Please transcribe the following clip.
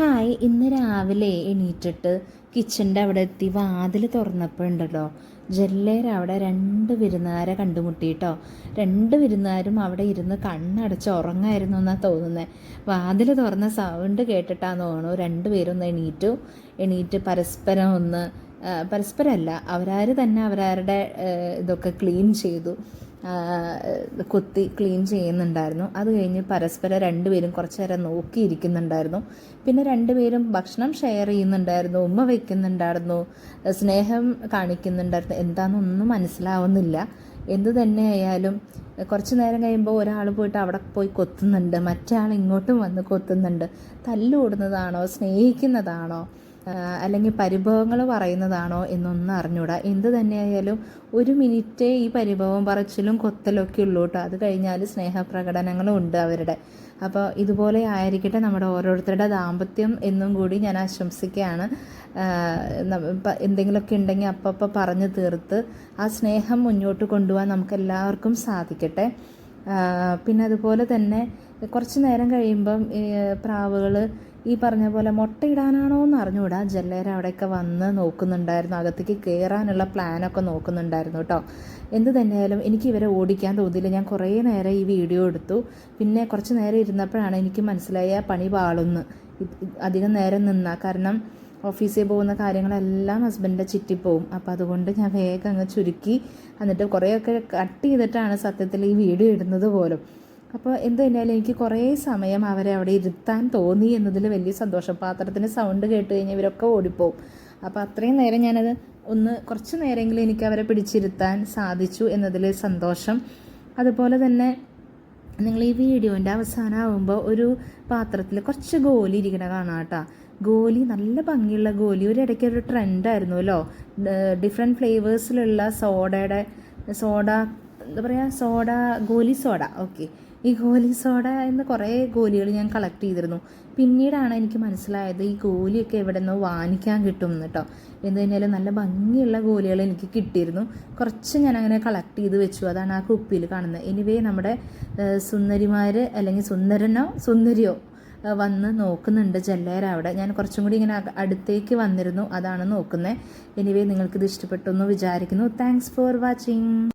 Hi ഇന്ന് രാവിലെ എണീറ്റിട്ട് കിച്ചന്റെ അവിടെ എത്തി വാതിൽ തുറന്നപ്പോൾ ഉണ്ടല്ലോ ജല്ലേര അവിടെ രണ്ട് വിരുന്നുകാരെ കണ്ടുമുട്ടിയിട്ടോ രണ്ട് വിരുന്നുകാരും അവിടെ ഇരുന്ന് കണ്ണടച്ച് ഉറങ്ങായിരുന്നു എന്നാണ് തോന്നുന്നത് വാതിൽ തുറന്ന സൗണ്ട് കേട്ടിട്ടാന്ന് തോന്നുന്നു രണ്ടുപേരും ഒന്ന് എണീറ്റു. എണീറ്റ് പരസ്പരം ഒന്ന് പരസ്പരമല്ല അവരാർ തന്നെ അവരാരുടെ ഇതൊക്കെ ക്ലീൻ ചെയ്തു. കുത്തി ക്ലീൻ ചെയ്യുന്നുണ്ടായിരുന്നു. അത് കഴിഞ്ഞ് പരസ്പരം രണ്ടുപേരും കുറച്ച് നേരം നോക്കിയിരിക്കുന്നുണ്ടായിരുന്നു. പിന്നെ രണ്ടുപേരും ഭക്ഷണം ഷെയർ ചെയ്യുന്നുണ്ടായിരുന്നു ഉമ്മ വയ്ക്കുന്നുണ്ടായിരുന്നു സ്നേഹം കാണിക്കുന്നുണ്ടായിരുന്നു. എന്താണെന്നൊന്നും മനസ്സിലാവുന്നില്ല. എന്തു തന്നെ ആയാലും കുറച്ച് നേരം കഴിയുമ്പോൾ ഒരാൾ പോയിട്ട് അവിടെ പോയി കൊത്തുന്നുണ്ട് മറ്റേ ആൾ ഇങ്ങോട്ടും വന്ന് കൊത്തുന്നുണ്ട്. തല്ലുകൂടുന്നതാണോ സ്നേഹിക്കുന്നതാണോ? അല്ലെങ്കിൽ പരിഭവങ്ങൾ പറയുന്നതാണോ എന്നൊന്നും അറിഞ്ഞൂടാ. എന്ത് തന്നെയായാലും ഒരു മിനിറ്റ് ഈ പരിഭവം പറച്ചിലും കൊത്തലൊക്കെ ഉള്ളൂ കേട്ടോ. അത് കഴിഞ്ഞാൽ സ്നേഹപ്രകടനങ്ങളും ഉണ്ട് അവരുടെ. അപ്പോൾ ഇതുപോലെ ആയിരിക്കട്ടെ നമ്മുടെ ഓരോരുത്തരുടെ ദാമ്പത്യം എന്നും കൂടി ഞാൻ ആശംസിക്കുകയാണ്. എന്തെങ്കിലുമൊക്കെ ഉണ്ടെങ്കിൽ അപ്പം പറഞ്ഞു തീർത്ത് ആ സ്നേഹം മുന്നോട്ട് കൊണ്ടുപോകാൻ നമുക്ക് എല്ലാവർക്കും സാധിക്കട്ടെ. പിന്നെ അതുപോലെ തന്നെ കുറച്ച് നേരം കഴിയുമ്പം പ്രാവുകൾ ഈ പറഞ്ഞ പോലെ മുട്ടയിടാനാണോ എന്ന് അറിഞ്ഞുകൂടാ. ജല്ലേര അവിടെയൊക്കെ വന്ന് നോക്കുന്നുണ്ടായിരുന്നു. അകത്തേക്ക് കയറാനുള്ള പ്ലാനൊക്കെ നോക്കുന്നുണ്ടായിരുന്നു കേട്ടോ എന്ത് തന്നെയായാലും എനിക്ക് ഇവരെ ഓടിക്കാൻ തോന്നിയില്ല. ഞാൻ കുറേ നേരം ഈ വീഡിയോ എടുത്തു. പിന്നെ കുറച്ച് നേരം ഇരുന്നപ്പോഴാണ് എനിക്ക് മനസ്സിലായ പണി പാളുന്ന് അധികം നേരം നിന്നാ. കാരണം ഓഫീസിൽ പോകുന്ന കാര്യങ്ങളെല്ലാം ഹസ്ബൻഡിന്റെ ചുറ്റിപ്പോവും അപ്പോൾ അതുകൊണ്ട് ഞാൻ വേഗം അങ്ങ് ചുരുക്കി എന്നിട്ട് കുറേയൊക്കെ കട്ട് ചെയ്തിട്ടാണ് സത്യത്തിൽ ഈ വീഡിയോ ഇടുന്നത് പോലും. അപ്പോൾ എന്ത് തന്നെയാലും എനിക്ക് കുറേ സമയം അവരെ അവിടെ ഇരുത്താൻ തോന്നി എന്നതിൽ വലിയ സന്തോഷം. പാത്രത്തിന് സൗണ്ട് കേട്ട് കഴിഞ്ഞാൽ ഇവരൊക്കെ ഓടിപ്പോവും. അപ്പോൾ അത്രയും നേരം ഞാനത് ഒന്ന് കുറച്ച് നേരമെങ്കിലും എനിക്ക് അവരെ പിടിച്ചിരുത്താൻ സാധിച്ചു എന്നതിൽ സന്തോഷം. അതുപോലെ തന്നെ നിങ്ങൾ ഈ വീഡിയോന്റെ അവസാനമാകുമ്പോൾ ഒരു പാത്രത്തിൽ കുറച്ച് ഗോലി ഇരിക്കണ കാണാം കേട്ടോ. ഗോലി നല്ല ഭംഗിയുള്ള ഗോലി. ഒരു ഇടയ്ക്ക് ഒരു ട്രെൻഡായിരുന്നുവല്ലോ ഡിഫറെന്റ് ഫ്ലേവേഴ്സിലുള്ള സോഡയുടെ സോഡ എന്താ പറയുക സോഡ ഗോലി സോഡ. ഓക്കെ ഈ ഗോലി സോഡ എന്ന് കുറേ ഗോലികൾ ഞാൻ കളക്ട് ചെയ്തിരുന്നു. പിന്നീടാണ് എനിക്ക് മനസ്സിലായത് ഈ ഗോലിയൊക്കെ എവിടെ നിന്നോ വാങ്ങിക്കാൻ കിട്ടും എന്ന് കേട്ടോ എന്ത് കഴിഞ്ഞാലും നല്ല ഭംഗിയുള്ള ഗോലികൾ എനിക്ക് കിട്ടിയിരുന്നു. കുറച്ച് ഞാൻ അങ്ങനെ കളക്ട് ചെയ്ത് വെച്ചു. അതാണ് ആ കുപ്പിയിൽ കാണുന്നത്. എനിവേ നമ്മുടെ സുന്ദരിമാർ അല്ലെങ്കിൽ സുന്ദരനോ സുന്ദരിയോ വന്ന് നോക്കുന്നുണ്ട് ജല്ലേര അവിടെ. ഞാൻ കുറച്ചും കൂടി ഇങ്ങനെ അടുത്തേക്ക് വന്നിരുന്നു. അതാണ് നോക്കുന്നത്. എനിവേ നിങ്ങൾക്കിത് ഇഷ്ടപ്പെട്ടു എന്ന് വിചാരിക്കുന്നു. Thanks for watching